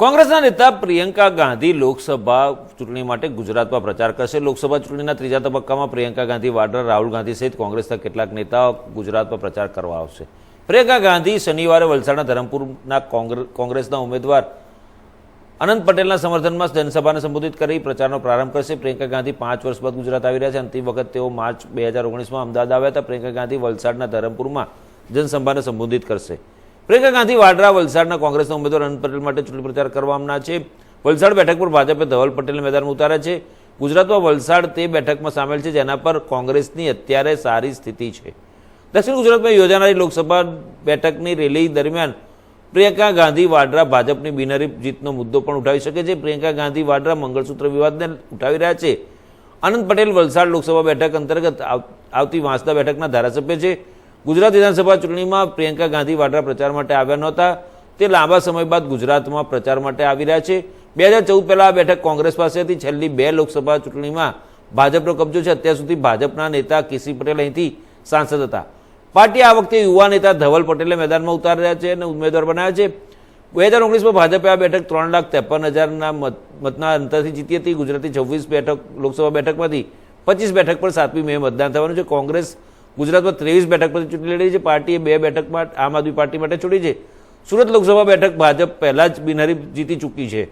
કોંગ્રેસના નેતા પ્રિયંકા ગાંધી લોકસભા ચૂંટણી માટે ગુજરાતમાં પ્રચાર કરશે. લોકસભા ચૂંટણીના ત્રીજા તબક્કામાં પ્રિયંકા ગાંધી, વાડરા, રાહુલ ગાંધી સહિત કોંગ્રેસના કેટલાક નેતાઓ ગુજરાતમાં પ્રચાર કરવા આવશે. પ્રિયંકા ગાંધી શનિવારે વલસાડના ધરમપુરના કોંગ્રે- કોંગ્રેસના ઉમેદવાર અનંત પટેલના સમર્થનમાં જનસભાને સંબોધિત કરી પ્રચારનો પ્રારંભ કરશે. પ્રિયંકા ગાંધી પાંચ વર્ષ બાદ ગુજરાત આવી રહ્યા છે. અંતિમ વખત તેઓ માર્ચ બે હજાર ઓગણીસમાં અમદાવાદ આવ્યા હતા. પ્રિયંકા ગાંધી વલસાડના ધરમપુરમાં જનસભાને સંબોધિત કરશે. પ્રિયંકા ગાંધી વાડરા વલસાડના કોંગ્રેસના ઉમેદવાર અનંત પટેલ માટે ચૂંટણી પ્રચાર કરવાના છે. વલસાડ બેઠક પર ભાજપે ધવલ પટેલને મેદાનમાં ઉતાર્યા છે. ગુજરાતમાં વલસાડ તે બેઠકમાં સામેલ છે જેના પર કોંગ્રેસની અત્યારે સારી સ્થિતિ છે. દક્ષિણ ગુજરાતમાં યોજાનારી લોકસભા બેઠકની રેલી દરમિયાન પ્રિયંકા ગાંધી વાડરા ભાજપની બિનહરીફ જીતનો મુદ્દો પણ ઉઠાવી શકે છે. પ્રિયંકા ગાંધી વાડરા મંગળસૂત્ર વિવાદને ઉઠાવી રહ્યા છે. આનંદ પટેલ વલસાડ લોકસભા બેઠક અંતર્ગત આવ- આવતી વાંસદા બેઠકના ધારાસભ્ય છે. ગુજરાત વિધાનસભા ચૂંટણીમાં પ્રિયંકા ગાંધી વાડરા પ્રચાર માટે આવ્યા નહોતા. તે લાંબા સમય બાદ ગુજરાતમાં પ્રચાર માટે આવી રહ્યા છે. બે હજાર ચૌદ પહેલા આ બેઠક કોંગ્રેસ પાસે હતી છેલ્લી બે લોકસભા ચૂંટણીમાં ભાજપનો કબજો છે. અત્યાર સુધી ભાજપના નેતા કેસી પટેલ અહીંથી સાંસદ હતા. પાર્ટી આ વખતે યુવા નેતા ધવલ પટેલે મેદાનમાં ઉતાર્યા છે અને ઉમેદવાર બનાવ્યા છે. બે હજાર ઓગણીસમાં ભાજપે આ બેઠક ત્રણ લાખ ત્રેપન હજારના મતના અંતરથી જીતી હતી. ગુજરાતની છવ્વીસ બેઠક લોકસભા બેઠકમાંથી પચીસ બેઠક પર સાતમી મે મતદાન થવાનું છે. કોંગ્રેસ ગુજરાતમાં ત્રેવીસ બેઠક પરથી ચૂંટણી લડી છે. પાર્ટીએ બે બેઠકમાં આમ આદમી પાર્ટી માટે છોડી છે. સુરત લોકસભા બેઠક ભાજપ પહેલાં જ બિનહરીફ જીતી ચૂકી છે.